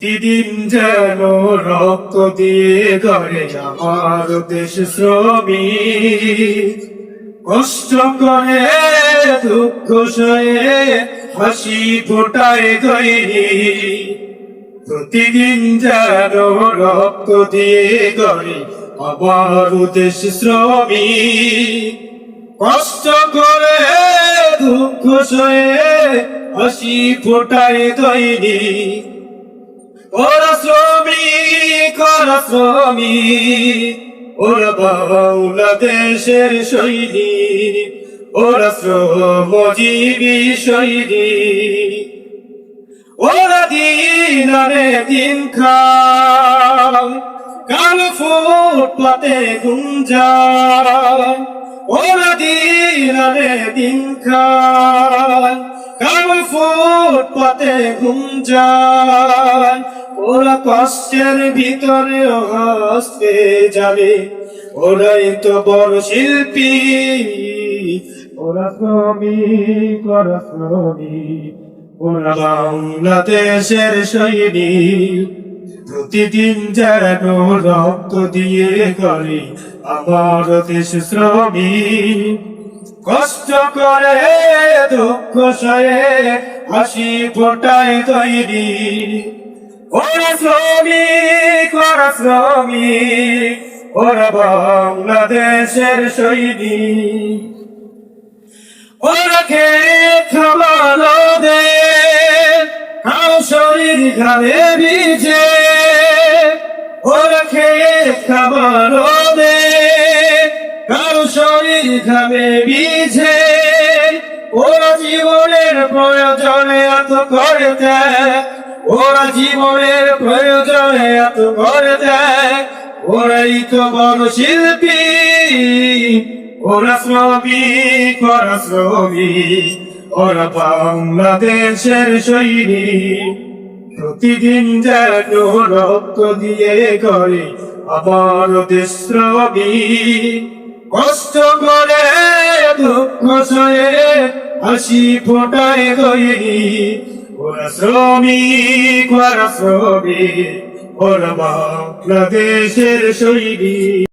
দিদিন যেন রক্ত দিয়ে করে আমার দেশ শ্রমিক। কষ্ট করে, দুঃখ সয়ে হাসি ফোটায় তৈরি প্রতিদিন যেন রক্ত দিয়ে করে আমার দেশ শ্রমিক। কষ্ট করে, দুঃখ সয়ে হাসি ফোটায় তৈরি ওরা শ্রমিক ওরা শ্রমিক ওরা বাংলাদেশের সৈনিক ওরা শ্রমজীবী সৈনিক ওরা দিন আনে দিন খায়, কাল ফুটপাতে গুঞ্জায় ওরা দিন আনে দিন খায়, কাল ফুটপাতে গুঞ্জায় ওরা কষ্টের ভিতরে হস্তে যাবে। ওরাই তো বড় শিল্পী। ওরা শ্রমিক ওরা শ্রমিক। ওরা বাংলাদেশের সৈনিক। প্রতিদিন যেন রক্ত দিয়ে করে, আমার দেশ শ্রমিক। কষ্ট করে, দুঃখ সয়ে, হাসি ফোটায় তৈরি। ওরা শ্রমিক ওরা শ্রমিক, ওরা বাংলাদেশের সৈনিক। ওরা খেত দে খাও শরীর ঘামে ভিজে ওরা খেত দে খাও শরীর ঘামে ভিজে ওরা জীবনের প্রয়োজনে এত করে দেয় ওরা জীবনের প্রয়োজনে এত করে দেয় ওরাই তো বড় শিল্পী। ওরা শ্রমিক ওরা শ্রমিক। ওরা বাংলাদেশের সৈনিক। প্রতিদিন যেন রক্ত দিয়ে করে আমার দেশ কষ্ট করে, দুঃখ সয়ে হাসি ফোটায় ওরা শ্রমিক শ্রমিক বাংলাদেশের সৈনিক